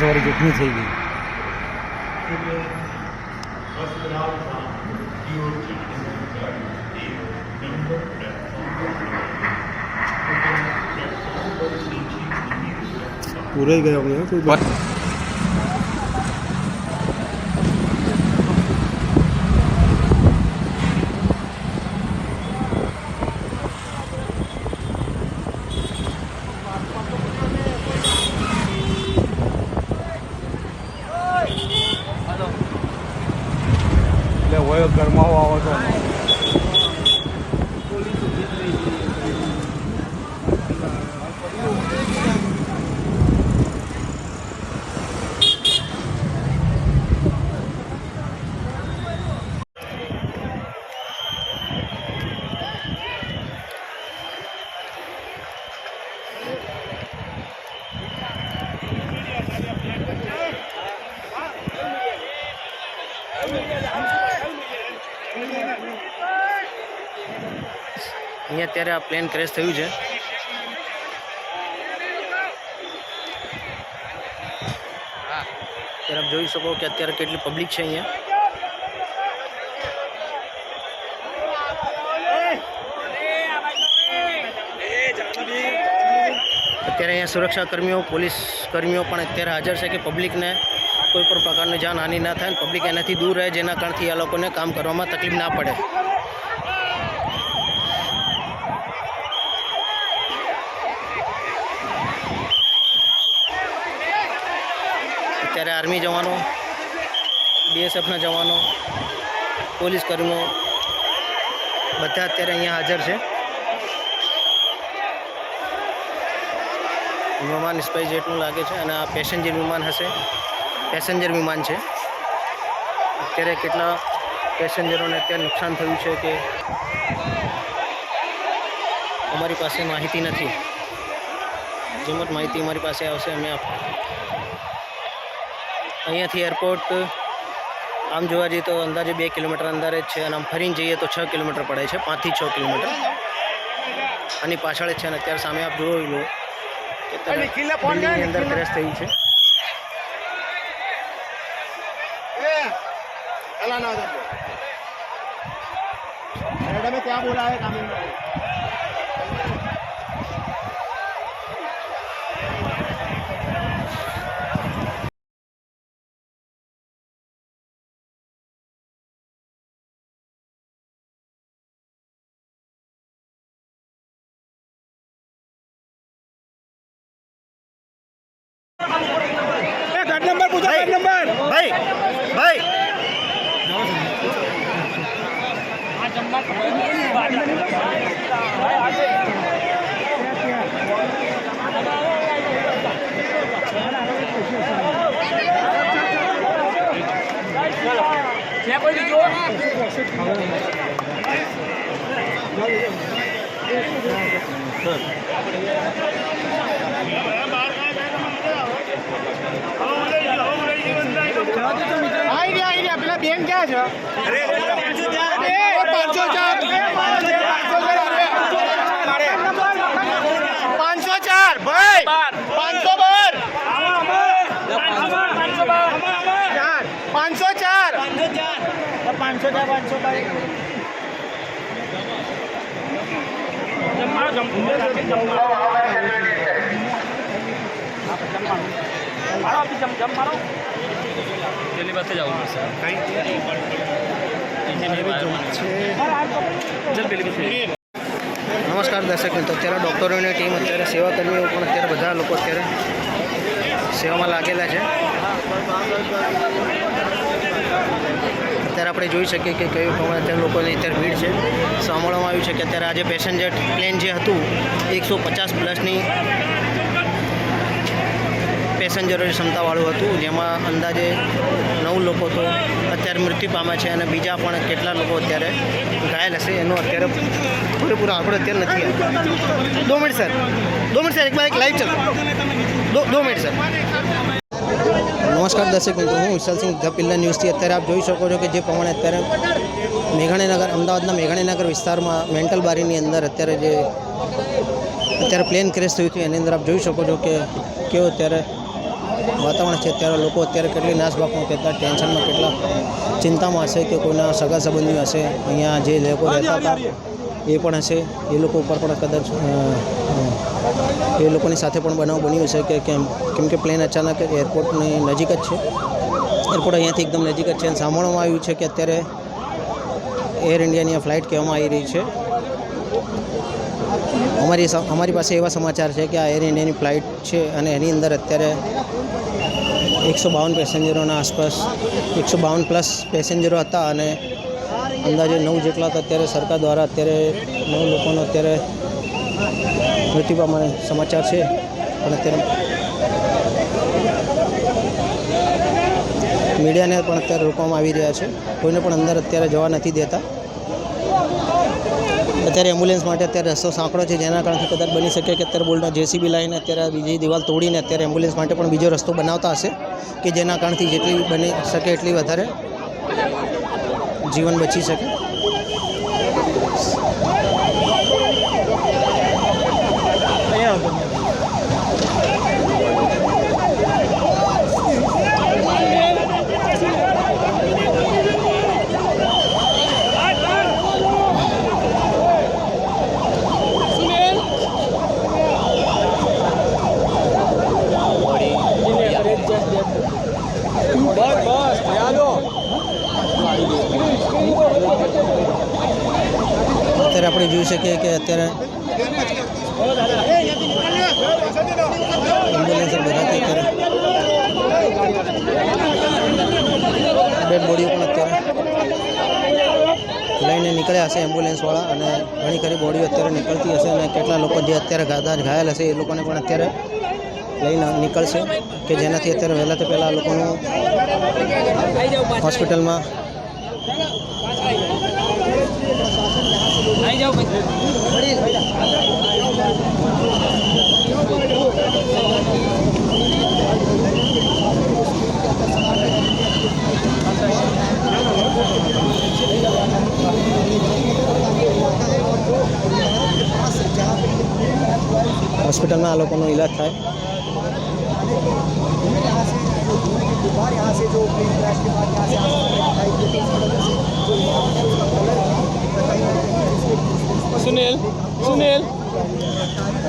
સવારે જોખમી થઈ ગઈ. પૂરાઈ ગયા કોઈ બાત એટલે હોય ગરમાવો આવો તો અહીંયા અત્યારે આ પ્લેન ક્રેશ થયું છે. ત્યારે આપ જોઈ શકો કે અત્યારે કેટલી પબ્લિક છે અહીંયા. અત્યારે અહીંયા સુરક્ષા કર્મીઓ પોલીસ કર્મીઓ પણ અત્યારે હાજર છે કે પબ્લિકને કોઈ પણ પ્રકારની જાનહાનિ ના થાય અને પબ્લિક એનાથી દૂર રહે જેના કારણથી આ લોકોને કામ કરવામાં તકલીફ ના પડે. આર્મી જવાનો બીએસએફના જવાનો, પોલીસ કર્મીઓ, બધા અત્યારે અહીંયા હાજર છે. વિમાન સ્પાઇસ જેટલું લાગે છે અને આ પેસેન્જર વિમાન હશે. પેસેન્જર વિમાન છે. અત્યારે કેટલા પેસેન્જરોને અત્યારે નુકસાન થયું છે કે અમારી પાસે માહિતી નથી. જેમ જ માહિતી અમારી પાસે આવશે, અમે અહીંયાથી એરપોર્ટ આમ જોવા જઈએ તો અંદાજે બે કિલોમીટર અંદર જ છે અને આમ ફરીને જઈએ તો છ કિલોમીટર પડે છે પાંચથી છ કિલોમીટર. આની પાછળ જ છે અને અત્યારે સામે આપ જોઈ લો અંદર ક્રેશ થઈ છે. મેડમે ક્યાં કામિંગ ઘર નંબર પૂછો ઘર નંબર ભાઈ ભાઈ આઈ રહ્યા આઈ રહ્યા પેલા બેન ક્યાં છે પાંચસો ચાર પાંચસો ચાર ભાઈ પાંચસો બાર ચાર પાંચસો ચાર પાંચસો ચાર પાંચસો બાર પેલી પાસે જવું પડશે. નમસ્કાર દર્શક મિત્રો અત્યારે ડૉક્ટરોની ટીમ અત્યારે સેવા કર્મીઓ પણ અત્યારે બધા લોકો અત્યારે સેવામાં લાગેલા છે. અત્યારે આપણે જોઈ શકીએ કે કયું પ્રમાણે અત્યારે લોકોની અત્યારે ભીડ છે. સાંભળવામાં આવ્યું છે કે અત્યારે આજે પેસેન્જર પ્લેન જે હતું એકસો પચાસ પ્લસની પેસેન્જરોની ક્ષમતાવાળું હતું, જેમાં અંદાજે નવ લોકો તો અત્યારે મૃત્યુ પામ્યા છે અને બીજા પણ કેટલા લોકો અત્યારે ઘાયલ હશે, એનો અત્યારે પૂરેપૂરો આંકડો અત્યારે નથી દો મિનિટ, સર. દો મિનિટ, સર એક એક લાઈવ ચાલો. દો દો મિનિટ, સર. નમસ્કાર દર્શક મિત્રો, હું વિશાલસિંહ ધ પિલ્લા ન્યૂઝથી અત્યારે આપ જોઈ શકો છો કે જે પ્રમાણે અત્યારે મેઘાણીનગર, અમદાવાદના મેઘાણીનગર વિસ્તારમાં મેન્ટલ બારીની અંદર અત્યારે જે અત્યારે પ્લેન ક્રેશ થયું હતું એની અંદર આપ જોઈ શકો છો કે કેવો અત્યારે વાતાવરણ છે અત્યારે લોકો અત્યારે કેટલી નાસભાગમાં કેટલા ટેન્શનમાં કેટલા ચિંતામાં હશે કે કોઈના સગા સંબંધી હશે, અહીંયા જે લોકો રહેતા હતા, એ પણ હશે. એ લોકો ઉપર પણ કદાચ એ લોકોની સાથે પણ બનાવ બન્યો છે કે કેમ કેમ કે પ્લેન અચાનક એરપોર્ટની નજીક જ છે. એરપોર્ટ અહીંયાથી એકદમ નજીક જ છે અને સાંભળવામાં આવ્યું છે કે અત્યારે એર ઇન્ડિયાની ફ્લાઇટ કહેવામાં આવી રહી છે. અમારી અમારી પાસે એવા સમાચાર છે કે આ એર ઇન્ડિયાની ફ્લાઇટ છે અને એની અંદર અત્યારે એકસો બાવન પેસેન્જરોના આસપાસ, એકસો બાવન પ્લસ પેસેન્જરો હતા અને અંદાજે નવ જેટલા હતા અત્યારે સરકાર દ્વારા અત્યારે નવ લોકોનો અત્યારે મૃત્યુ પામવાના સમાચાર છે. અને અત્યારે મીડિયાને પણ અત્યારે રોકવામાં આવી રહ્યા છે. કોઈને પણ અંદર અત્યારે જવા નથી દેતા. અત્યારે એમ્બ્યુલન્સ માટે અત્યારે રસ્તો સાંકડો છે, જેના કારણથી કદાચ બની શકે કે અત્યારે બોલના જેસીબી લાઈને અત્યારે બીજી દિવાલ તોડીને અત્યારે એમ્બ્યુલન્સ માટે પણ બીજો રસ્તો બનાવતા હશે, કે જેના કારણથી જેટલી બની શકે એટલી વધારે જીવન બચી શકે બસ બસ ચાલો અત્યારે આપણે જોઈ શકીએ કે અત્યારે બે બોડીઓ પણ અત્યારે લઈને નીકળ્યા હશે એમ્બ્યુલન્સવાળા અને ઘણી ખરી બોડીઓ અત્યારે નીકળતી હશે અને કેટલા લોકો જે અત્યારે ગાધા ઘાયલ હશે એ લોકોને પણ અત્યારે લઈને નીકળશે કે જેનાથી અત્યારે વહેલા તો પહેલાં લોકોનું હોસ્પિટલમાં હોસ્પિટલમાં આ લોકોનો ઈલાજ થાય. સુનિલ સુનિલ.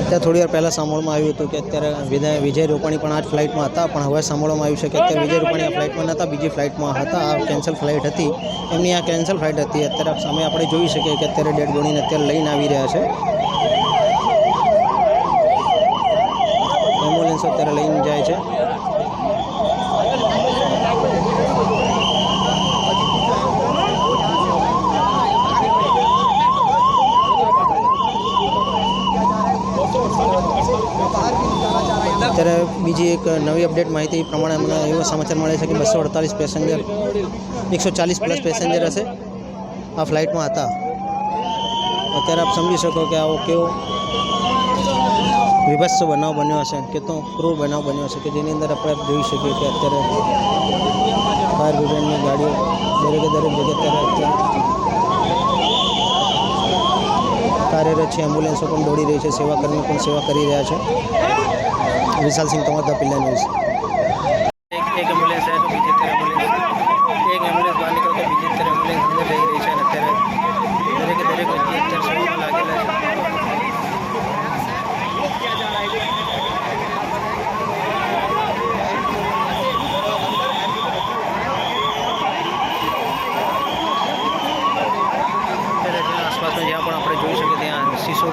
અત્યારે થોડી વાર પહેલાં સાંભળવામાં આવ્યું હતું કે અત્યારે વિજય વિજય રૂપાણી પણ આ જ ફ્લાઇટમાં હતા પણ હવે સાંભળવામાં આવ્યું છે કે અત્યારે વિજય રૂપાણી આ ફ્લાઇટમાં નહોતા બીજી ફ્લાઇટમાં હતા આ કેન્સલ ફ્લાઇટ હતી. એમની આ કેન્સલ ફ્લાઇટ હતી. અત્યારે સામે આપણે જોઈ શકીએ કે અત્યારે ડેડ બોડીને અત્યારે લઈને આવી રહ્યા છે. એમ્બ્યુલન્સ અત્યારે લઈને જાય છે. અત્યારે બીજી એક નવી અપડેટ માહિતી પ્રમાણે અમને એવો સમાચાર મળે છે કે બસો અડતાલીસ પેસેન્જર, એકસો ચાલીસ પ્લસ પેસેન્જર હશે આ ફ્લાઇટમાં હતા. અત્યારે આપ સમજી શકો કે આવો કેવો વિભત્સ બનાવ બન્યો હશે કેટલો ક્રૂર બનાવ બન્યો હશે કે જેની અંદર આપણે જોઈ શકીએ કે અત્યારે ફાયર બ્રિગેડની ગાડીઓ દરેકે દરેક અત્યારે અત્યારે કાર્યરત છે. એમ્બ્યુલન્સો પણ દોડી રહી છે. સેવાકર્મીઓ પણ સેવા કરી રહ્યા છે. વિશાલ સિંહ, તમારા પિલ્લા ન્યૂઝ. એક એમ્બ્યુલન્સ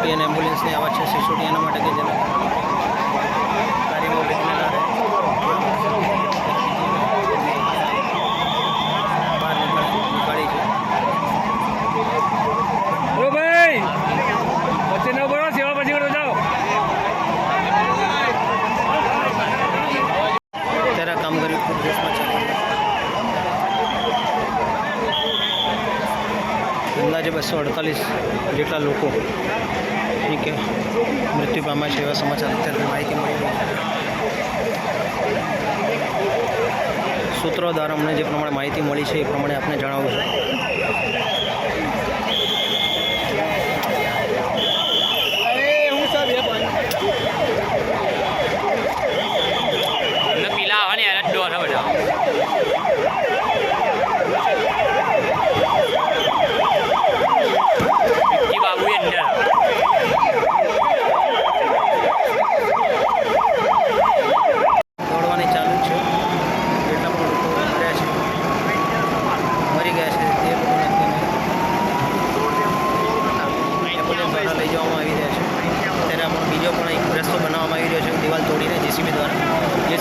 ત્યાં અને એમ્બ્યુલન્સની આવા છે સિસોટી એના માટે કે જેના કાર્યમાં વિઘ્ન ના રહે. બહાર નીકળી છે. ભાઈ વચ્ચે ન બોલો સેવા પછી કરો જાઓ. અત્યારે કામ કર્યું ખૂબ જોશમાં છે અંદાજે બસો અડતાલીસ જેટલા લોકો એ કે મૃત્યુ પામ્યા છે એવા સમાચાર અત્યારે માહિતી મળી સૂત્રો દ્વારા અમને જે પ્રમાણે માહિતી મળી છે એ પ્રમાણે આપને જણાવું છું.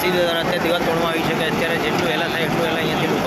સીધે તરત દિવાલ તોડવામાં આવી છે કે અત્યારે જેટલું વહેલા થાય એટલું વહેલા અહીંયાથી